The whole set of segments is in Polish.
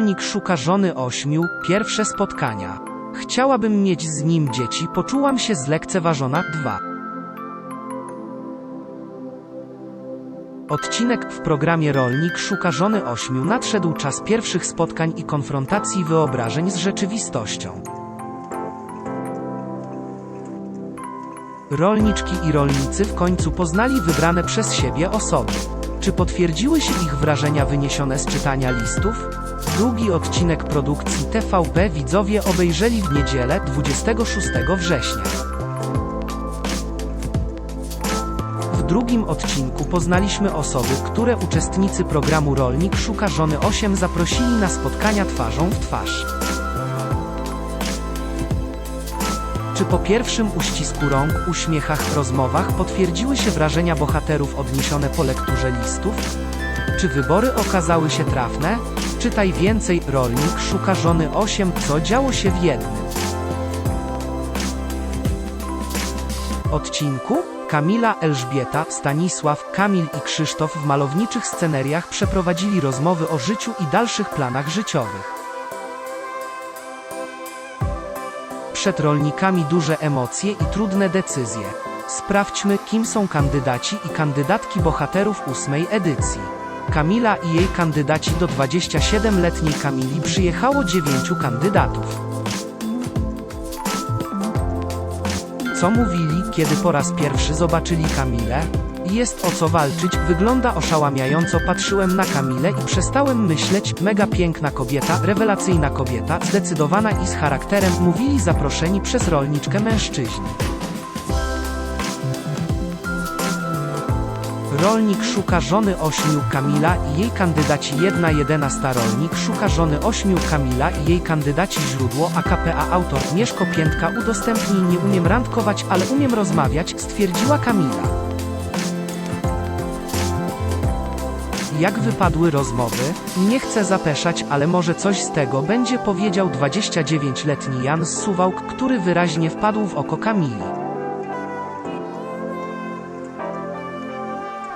Rolnik szuka żony ośmiu, pierwsze spotkania. Chciałabym mieć z nim dzieci, poczułam się zlekceważona. 2. Odcinek w programie Rolnik szuka żony ośmiu nadszedł czas pierwszych spotkań i konfrontacji wyobrażeń z rzeczywistością. Rolniczki i rolnicy w końcu poznali wybrane przez siebie osoby. Czy potwierdziły się ich wrażenia wyniesione z czytania listów? Drugi odcinek produkcji TVP widzowie obejrzeli w niedzielę 26 września. W drugim odcinku poznaliśmy osoby, które uczestnicy programu Rolnik Szuka Żony 8 zaprosili na spotkania twarzą w twarz. Czy po pierwszym uścisku rąk, uśmiechach, rozmowach potwierdziły się wrażenia bohaterów odniesione po lekturze listów? Czy wybory okazały się trafne? Czytaj więcej, rolnik szuka żony 8, co działo się w jednym. Odcinku? Kamila, Elżbieta, Stanisław, Kamil i Krzysztof w malowniczych sceneriach przeprowadzili rozmowy o życiu i dalszych planach życiowych. Przed rolnikami duże emocje i trudne decyzje. Sprawdźmy, kim są kandydaci i kandydatki bohaterów ósmej edycji. Kamila i jej kandydaci do 27-letniej Kamili przyjechało dziewięciu kandydatów. Co mówili, kiedy po raz pierwszy zobaczyli Kamilę? Jest o co walczyć, wygląda oszałamiająco. Patrzyłem na Kamilę i przestałem myśleć, mega piękna kobieta, rewelacyjna kobieta, zdecydowana i z charakterem, mówili zaproszeni przez rolniczkę mężczyźni. Rolnik szuka żony ośmiu Kamila i jej kandydaci jedna jedenasta Rolnik szuka żony ośmiu Kamila i jej kandydaci źródło AKPA autor Mieszko Piętka udostępnij nie umiem randkować, ale umiem rozmawiać, stwierdziła Kamila. Jak wypadły rozmowy? Nie chcę zapeszać, ale może coś z tego będzie powiedział 29-letni Jan Suwałk, który wyraźnie wpadł w oko Kamili.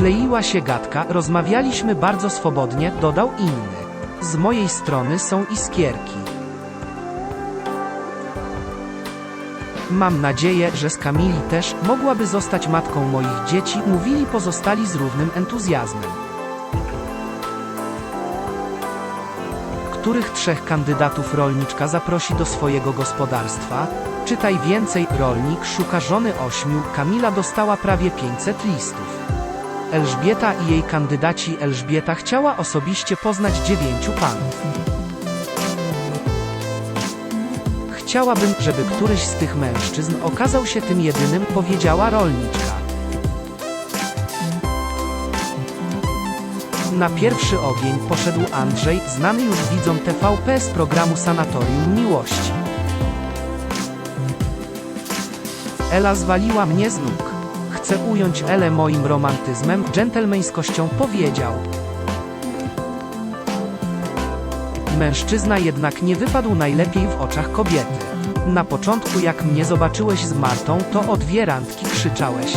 Kleiła się gadka, rozmawialiśmy bardzo swobodnie, dodał inny. Z mojej strony są iskierki. Mam nadzieję, że z Kamili też mogłaby zostać matką moich dzieci, mówili pozostali z równym entuzjazmem. Których trzech kandydatów rolniczka zaprosi do swojego gospodarstwa? Czytaj więcej, rolnik szuka żony ośmiu, Kamila dostała prawie 500 listów. Elżbieta i jej kandydaci Elżbieta chciała osobiście poznać dziewięciu panów. Chciałabym, żeby któryś z tych mężczyzn okazał się tym jedynym, powiedziała rolniczka. Na pierwszy ogień poszedł Andrzej, znany już widzom TVP z programu Sanatorium Miłości. Ela zwaliła mnie z nóg. Chcę ująć Elę moim romantyzmem, dżentelmeńskością powiedział. Mężczyzna jednak nie wypadł najlepiej w oczach kobiety. Na początku jak mnie zobaczyłeś z Martą, to o dwie randki krzyczałeś.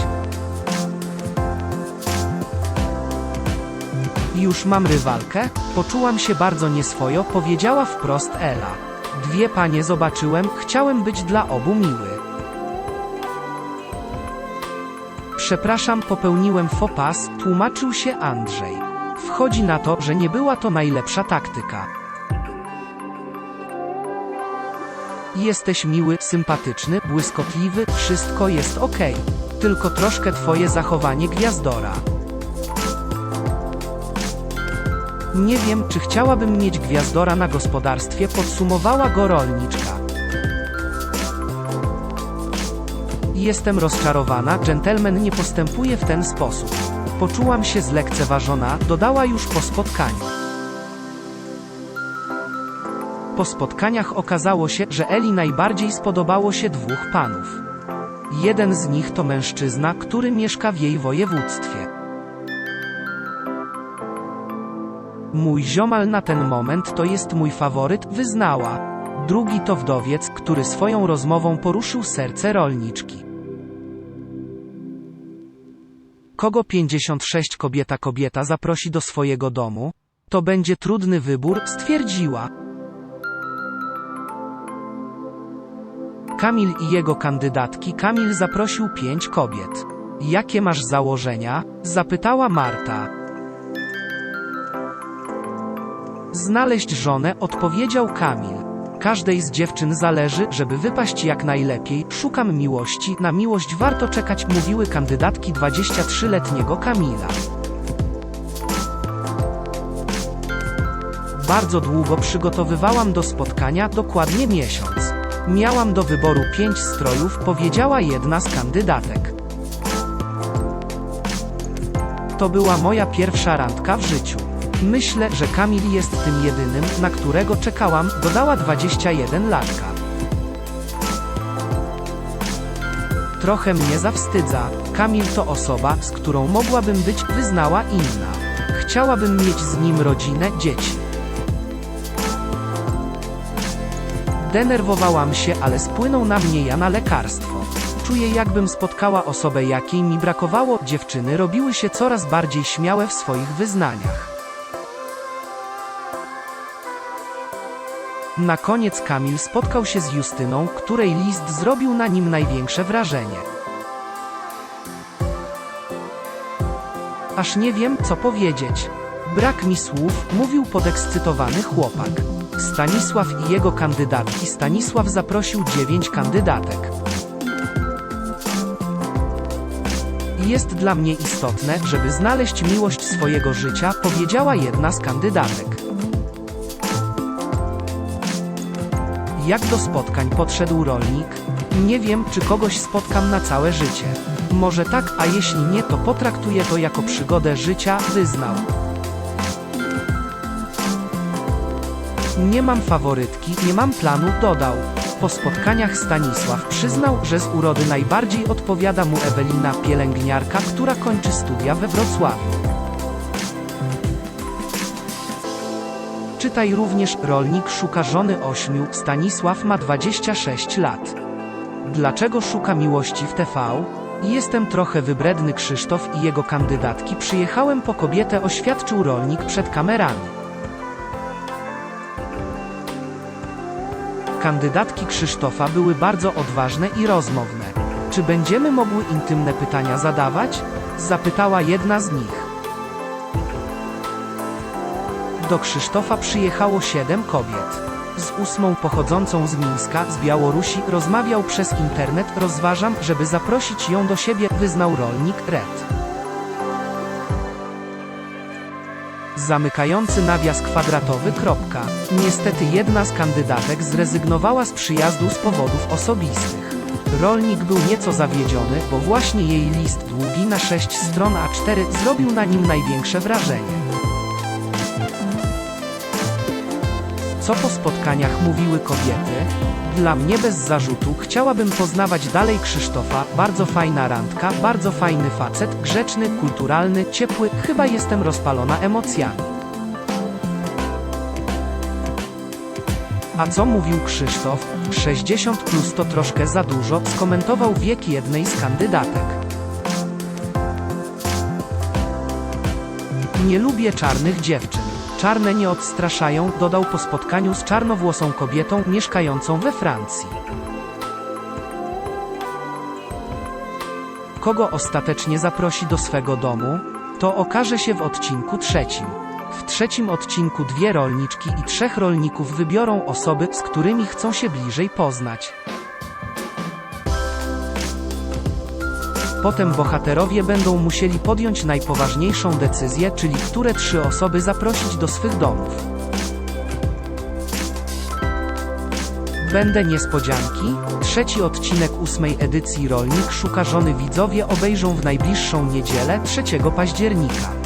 Już mam rywalkę? Poczułam się bardzo nieswojo, powiedziała wprost Ela. Dwie panie zobaczyłem, chciałem być dla obu miły. Przepraszam, popełniłem faux pas, tłumaczył się Andrzej. Wchodzi na to, że nie była to najlepsza taktyka. Jesteś miły, sympatyczny, błyskotliwy, wszystko jest ok. Tylko troszkę twoje zachowanie gwiazdora. Nie wiem, czy chciałabym mieć gwiazdora na gospodarstwie, podsumowała go rolniczka. Jestem rozczarowana, dżentelmen nie postępuje w ten sposób. Poczułam się zlekceważona, dodała już po spotkaniu. Po spotkaniach okazało się, że Eli najbardziej spodobało się dwóch panów. Jeden z nich to mężczyzna, który mieszka w jej województwie. Mój ziomal na ten moment to jest mój faworyt, wyznała. Drugi to wdowiec, który swoją rozmową poruszył serce rolniczki. Kogo 56 kobieta kobieta zaprosi do swojego domu? To będzie trudny wybór, stwierdziła. Kamil i jego kandydatki. Kamil zaprosił pięć kobiet. Jakie masz założenia? zapytała Marta. Znaleźć żonę, odpowiedział Kamil. Każdej z dziewczyn zależy, żeby wypaść jak najlepiej. Szukam miłości, na miłość warto czekać, mówiły kandydatki 23-letniego Kamila. Bardzo długo przygotowywałam do spotkania, dokładnie miesiąc. Miałam do wyboru pięć strojów, powiedziała jedna z kandydatek. To była moja pierwsza randka w życiu. Myślę, że Kamil jest tym jedynym, na którego czekałam, dodała 21 latka. Trochę mnie zawstydza. Kamil to osoba, z którą mogłabym być, wyznała inna. Chciałabym mieć z nim rodzinę, dzieci. Denerwowałam się, ale spłynął na mnie ja na lekarstwo. Czuję jakbym spotkała osobę, jakiej mi brakowało. Dziewczyny robiły się coraz bardziej śmiałe w swoich wyznaniach. Na koniec Kamil spotkał się z Justyną, której list zrobił na nim największe wrażenie. Aż nie wiem, co powiedzieć. Brak mi słów, mówił podekscytowany chłopak. Stanisław i jego kandydatki. Stanisław zaprosił dziewięć kandydatek. Jest dla mnie istotne, żeby znaleźć miłość swojego życia, powiedziała jedna z kandydatek. Jak do spotkań podszedł rolnik? Nie wiem, czy kogoś spotkam na całe życie. Może tak, a jeśli nie, to potraktuję to jako przygodę życia, wyznał. Nie mam faworytki, nie mam planu, dodał. Po spotkaniach Stanisław przyznał, że z urody najbardziej odpowiada mu Ewelina, pielęgniarka, która kończy studia we Wrocławiu. Czytaj również Rolnik szuka żony ośmiu, Stanisław ma 26 lat. Dlaczego szuka miłości w TV? Jestem trochę wybredny Krzysztof i jego kandydatki przyjechałem po kobietę oświadczył rolnik przed kamerami. Kandydatki Krzysztofa były bardzo odważne i rozmowne. Czy będziemy mogły intymne pytania zadawać? Zapytała jedna z nich. Do Krzysztofa przyjechało siedem kobiet. Z ósmą pochodzącą z Mińska, z Białorusi, rozmawiał przez internet. Rozważam, żeby zaprosić ją do siebie, wyznał rolnik Red. Zamykający nawias kwadratowy. Kropka. Niestety jedna z kandydatek zrezygnowała z przyjazdu z powodów osobistych. Rolnik był nieco zawiedziony, bo właśnie jej list długi na 6 stron A4 zrobił na nim największe wrażenie. Co po spotkaniach mówiły kobiety? Dla mnie bez zarzutu chciałabym poznawać dalej Krzysztofa, bardzo fajna randka, bardzo fajny facet, grzeczny, kulturalny, ciepły, chyba jestem rozpalona emocjami. A co mówił Krzysztof? 60 plus to troszkę za dużo, skomentował wiek jednej z kandydatek. Nie lubię czarnych dziewczyn. Czarne nie odstraszają, dodał po spotkaniu z czarnowłosą kobietą mieszkającą we Francji. Kogo ostatecznie zaprosi do swego domu? To okaże się w odcinku trzecim. W trzecim odcinku dwie rolniczki i trzech rolników wybiorą osoby, z którymi chcą się bliżej poznać. Potem bohaterowie będą musieli podjąć najpoważniejszą decyzję, czyli które trzy osoby zaprosić do swych domów. Będę niespodzianki. Trzeci odcinek ósmej edycji Rolnik szuka żony widzowie obejrzą w najbliższą niedzielę 3 października.